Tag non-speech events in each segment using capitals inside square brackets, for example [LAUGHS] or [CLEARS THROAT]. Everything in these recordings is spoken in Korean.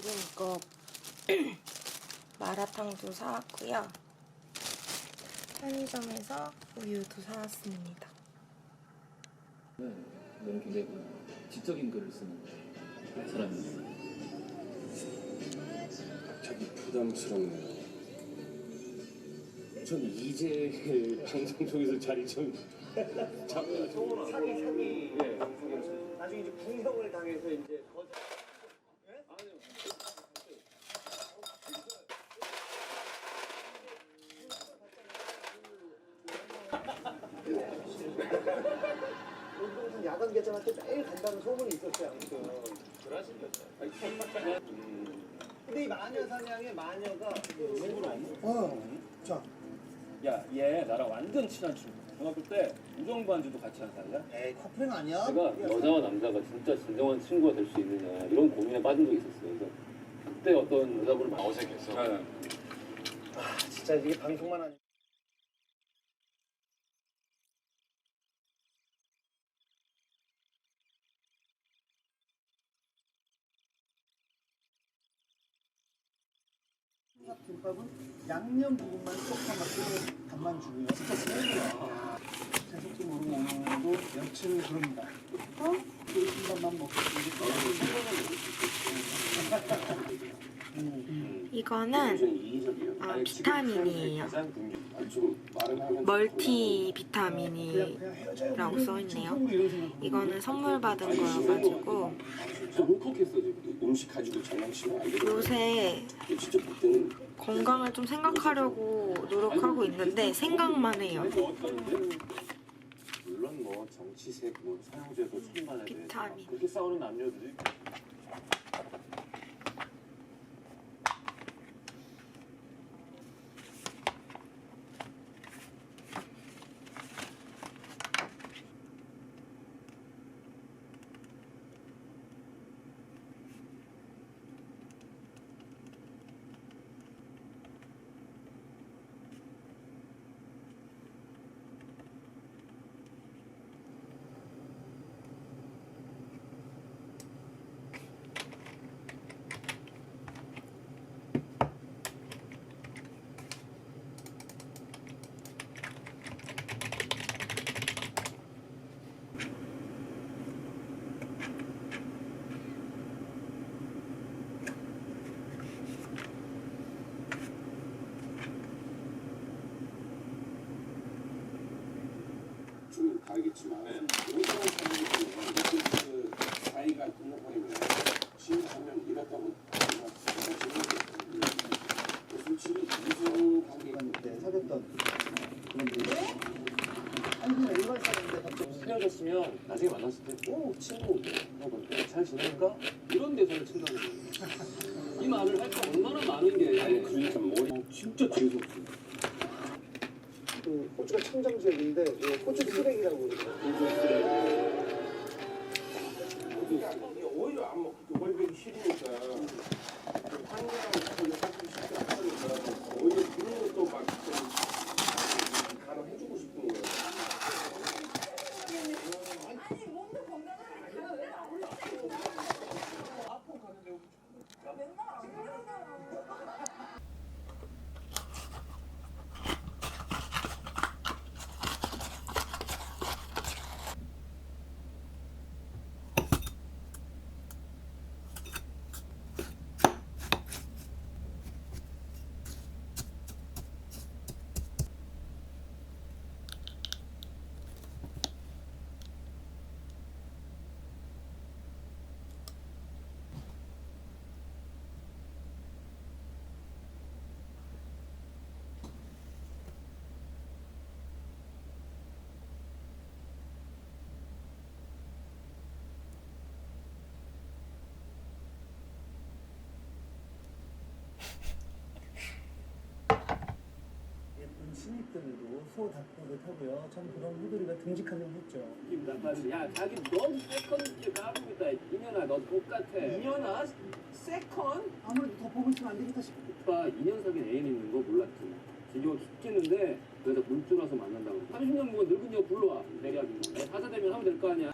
지금 이거 [CLEARS THROAT] 마라탕도 사왔고요. 편의점에서 우유도 사왔습니다. 네, 너무 굉장히 지적인 글을 쓰는 사람입니다. 갑자기 부담스럽네요. 전 이제 [LAUGHS] 방송 쪽에서 자리 좀 잡아야죠. 사기 사기 예. 나중에 이제 궁형을 당해서 이제 운동선 야간 개장할 때 매일 간다는 소문이 있었어요 아무튼 근데 이 마녀 사냥의 마녀가 어, 자, 야, 얘 나랑 완전 친한 친구. 중학교 때 우정반지도 같이 한 사이야. 에이 커플은 아니야 제가 여자와 남자가 진짜 진정한 친구가 될 수 있느냐 이런 고민에 빠진 적이 있었어요. 그래서 그때 어떤 여자분을 막 어색해서 네. 아 진짜 이게 방송만 하니 김밥은 양념 부분만 조금만 맞추고 밥만 주고요. 진짜 세요. 새속기 모르고 오늘도 며칠 그럽니다. 어? 그 김밥만 먹고 음. 이거는. 아, 비타민이에요. 좀 멀티 비타민이라고 써있네요. 이거는 선물 받은 거여가지고 진짜 울컥했어 지금. 음식 가지고 장난치면 안 돼. 요새 건강을 좀 생각하려고 노력하고 있는데 생각만 해요. 물론 뭐 정치색 뭐 사용제도 대해서 비타민. 그렇게 싸우는 남녀들이 좀 이런 사람들이 그 사이가 끝나버리면 지금 하면 이렇다고. 솔직히 이성 관계가 사귀었던 그런 그냥 일반 사람인데 갑자기 헤어졌으면 나중에 만났을 때 오 친구 뭐, 잘 지내는가 이런 대사를 친다는 거예요. 이 말을 할게 얼마나 많은 게 아니 그러니까 머리 진짜 재수없어. 그 호주가 청정 지역인데 그 호주 쓰레기라고 그러더라고요. 오히려 안 먹고 머리 베기 싫으니까 환경하고 사람이 사기 쉽지 않으니까 오히려 그런 것도 막 가능해주고 싶은 거예요. 아니 몸도 건강하니까 왜 나올지 맨날 안 그러잖아 예쁜 신입들도 소 닭고를 타고요. 참 그런 후드리가 듬직하긴 했죠. 야 자기 너무 세컨드 까부겠다. 이년아 너 똑같아. 이년아 세컨? 아무래도 더 보고 있으면 안 되겠다 싶어. 오빠 2년 사귄 애인 있는 거 몰랐지. 진료가 깊겠는데 그래서 물줄어서 만난다고. 30년 묵은 늙은 여 불러와. 대리하기 사자 되면 하면 될 거 아니야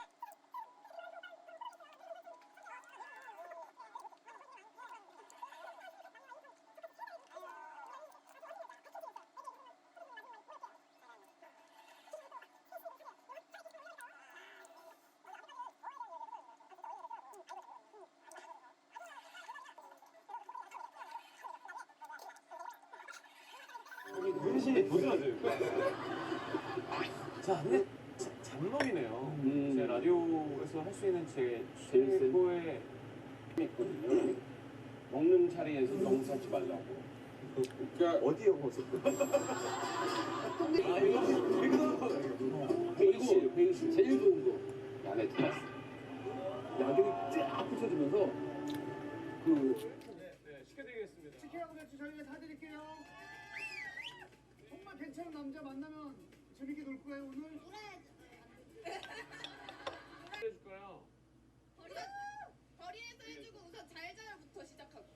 셋이 도전하세요. 자, 근데 자- 잡놈이네요. 음. 제 라디오에서 할 수 있는 제 제일 센. 최고의 했거든요. 먹는 자리에서 너무 찾지 말라고. 그러니까 어디에 먹었어? 아 이거 회의실 회의실 제일 좋은 거 안에 들어갔어. 야경이 쫙 붙여지면서 그 네, 시켜드리겠습니다. 치킨하고 맥주 저희가 사드릴게요. 괜찮은 남자 만나면 재밌게 놀 거예요 오늘. 해줄까요? 거리에서 해주고 우선 잘 자요부터 시작하고.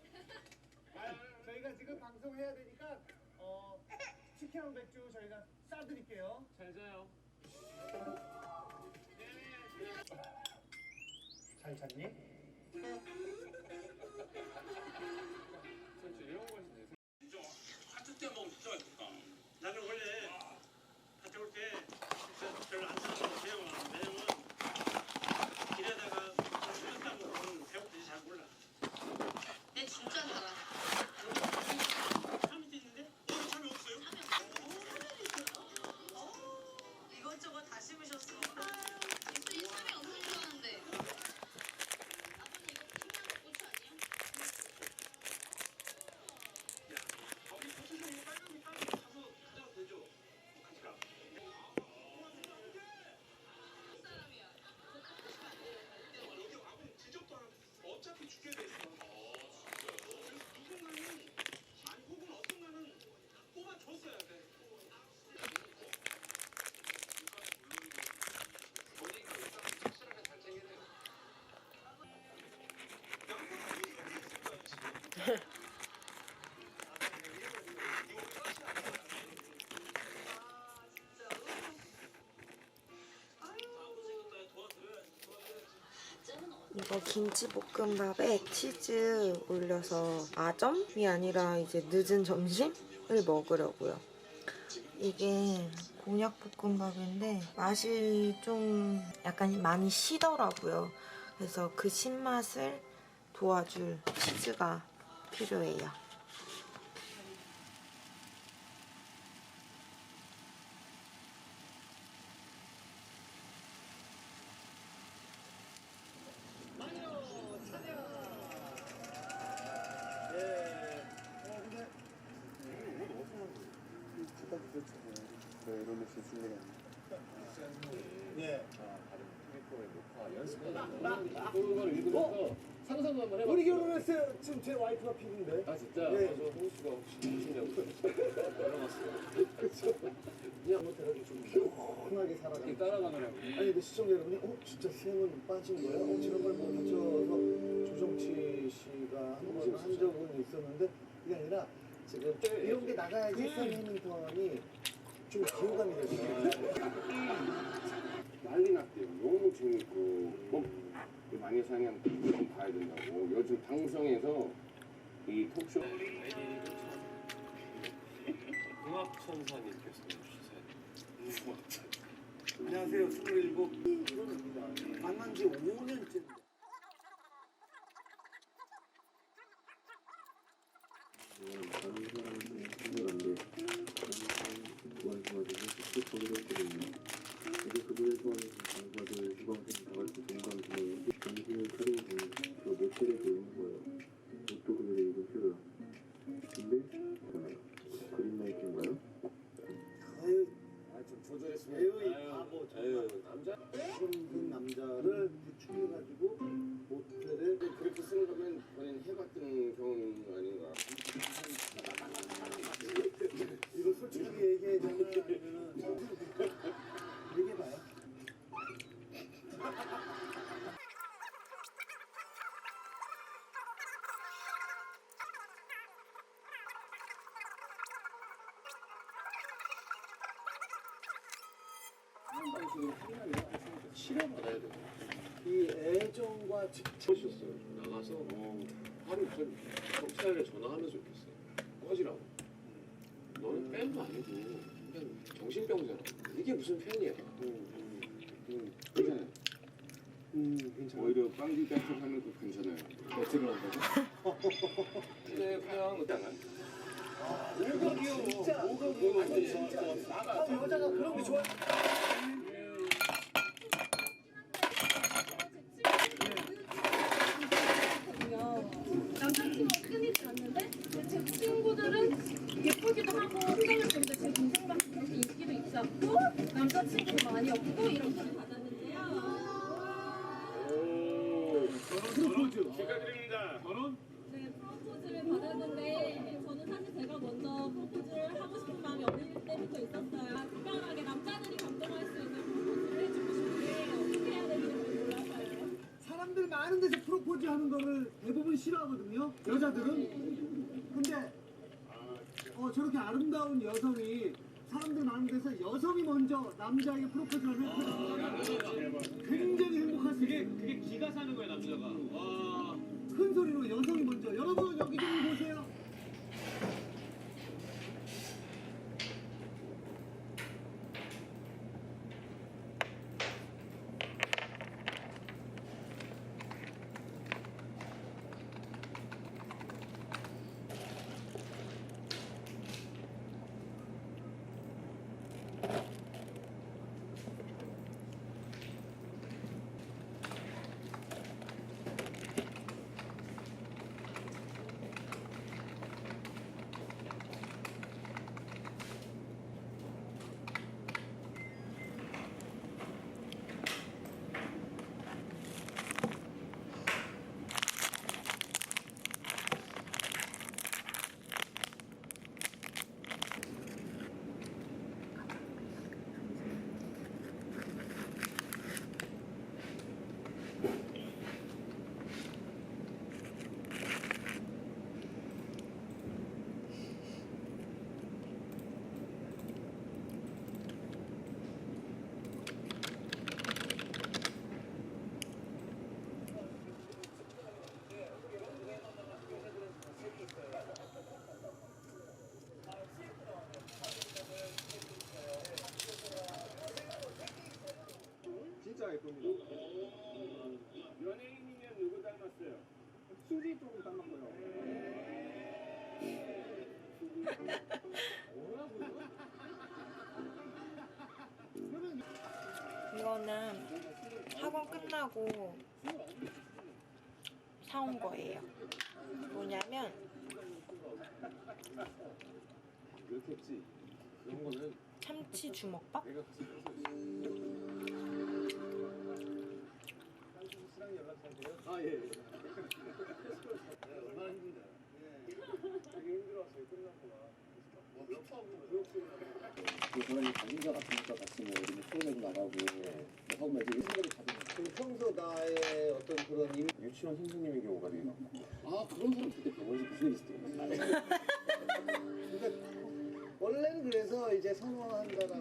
아, 저희가 지금 방송해야 되니까 어, 치킨하고 맥주 저희가 싸드릴게요. 잘 자요. 잘 잤니? 이거 김치볶음밥에 치즈 올려서 아점이 아니라 이제 늦은 점심을 먹으려고요. 이게 곤약볶음밥인데 맛이 좀 약간 많이 시더라고요. 그래서 그 신맛을 도와줄 치즈가 필요해요. 예. 그걸 읽으면서 상상도 한번 해봐. 우리 결혼했어요. 지금 제 와이프가 피디인데. 아 진짜? 네. 저 홍수가 혹시 무슨냐고 그냥 못해가지고 좀 시원하게 살아가. 이렇게 따라가느라고. 아니 근데 시청자 여러분이 어 진짜 샘은 빠진 거야? 어 지난번에 뭐 맞춰서 조정치 씨가 한 번 한 적은 있었는데 지금 이런 게 나가야지 샘 해밍턴이 좀 기호감이 됐어요. 난리 났대요. 너무 재밌고 꼭 많이 사냥 좀 봐야 된다고. 요즘 방송에서 이 토크쇼 음악천사님께서 주신 안녕하세요. 27 이거입니다. 만난 지 5년째. 다른 사람들은 생각한데 그들을 포함해서 장과들 주방생 다 같이 동감 주머니 정신을 보니 저못 차리고 치료받아야 돼. 이 애정과 직접 보셨어요. 나가서 어, 하루 이틀 경찰에 전화하면서 욕했어요. 꺼지라고. 너는 팬도 아니고 그냥 정신병자라. 이게 무슨 팬이야. 괜찮아요. 음, 괜찮아. 오히려 배틀 하면 또 괜찮아요. 배틀을 한다고? 근데 그냥 일단은 오각이요. 진짜. 오각이요. 진짜. 아, 여자가 그런 게 좋아. 남자친구가 끊이지 않는데 제 친구들은 예쁘기도 하고 표정을 보는데 제 동생밖에 그렇게 인기도 있지 않고 남자친구도 많이 없고 이런 소리 받았는데요. 프로포즈. 축하드립니다. 결혼? 네, 프로포즈를 받았는데 저는 사실 제가 먼저 프로포즈를 하고 싶은 마음이 어릴 때부터 있었어요. 특별하게 남자들이 감동할 수 있는 프로포즈를 해주고 싶은데 어떻게 해야 될지 몰라서요. 사람들 많은 프로포즈 하는 거를 대부분 싫어하거든요. 여자들은. 근데 어, 저렇게 아름다운 여성이 사람들 많은 데서 여성이 먼저 남자에게 프로포즈를 하면 굉장히 행복할 수 있어요. 그게 기가 사는 거야 남자가. 와. 큰 소리로 여성이 먼저. 여러분 여기 좀 보세요. 진짜 예쁩니다. 연예인이면 누구 닮았어요? 수지 조금 닮았고요. 이거는 학원 끝나고 사온 거예요. 뭐냐면 참치 주먹밥? 아 예. 얼마나 힘든데. 되게 힘들었어요. 끝났구나. 그 저는 관심사 같으니까 같이 뭐 이런 프로그램 나가고 뭐 하고 가득 그 평소 나의 어떤 그런 임 유치원 선생님의 경우가 되게 많고. 아 그런 사람 되게 병원에서 무슨 일 있을 때 그러니까 원래는 그래서 이제 선호한다라고.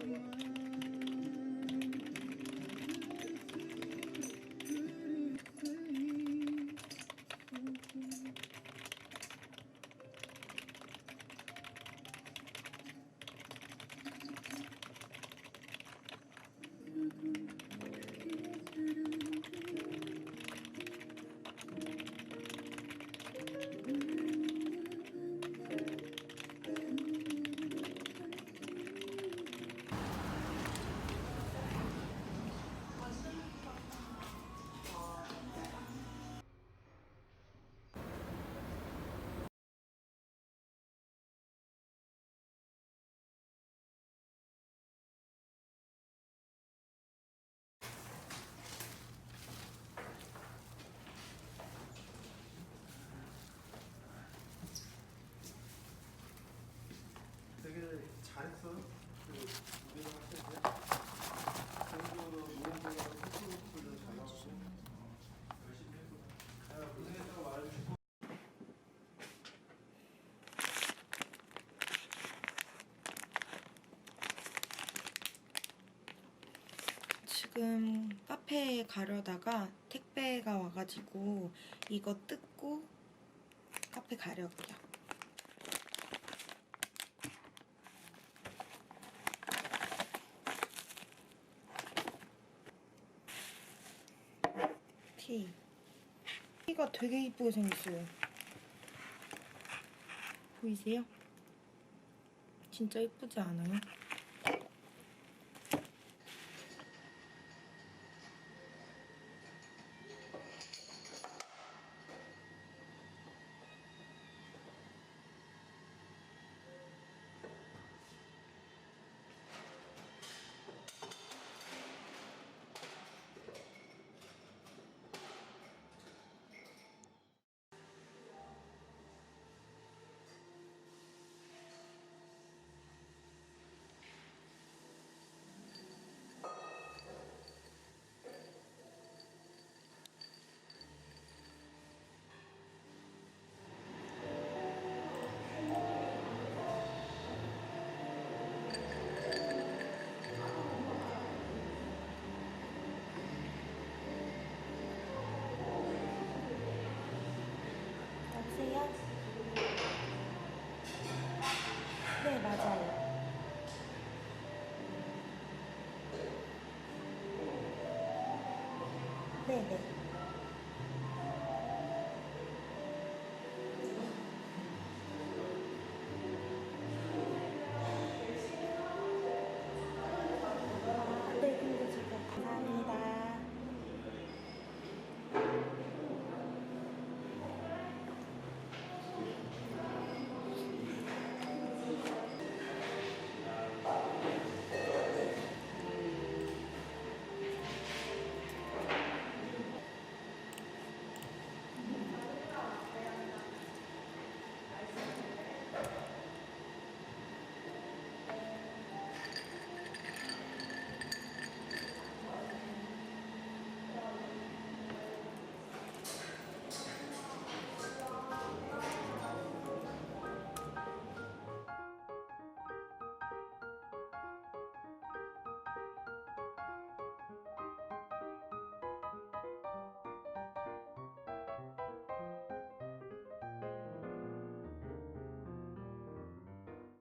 그 말해주시고. 지금 카페에 가려다가 택배가 와가지고 이거 뜯고 카페 가려고요. 되게 이쁘게 생겼어요. 보이세요? 진짜 이쁘지 않아요? 对对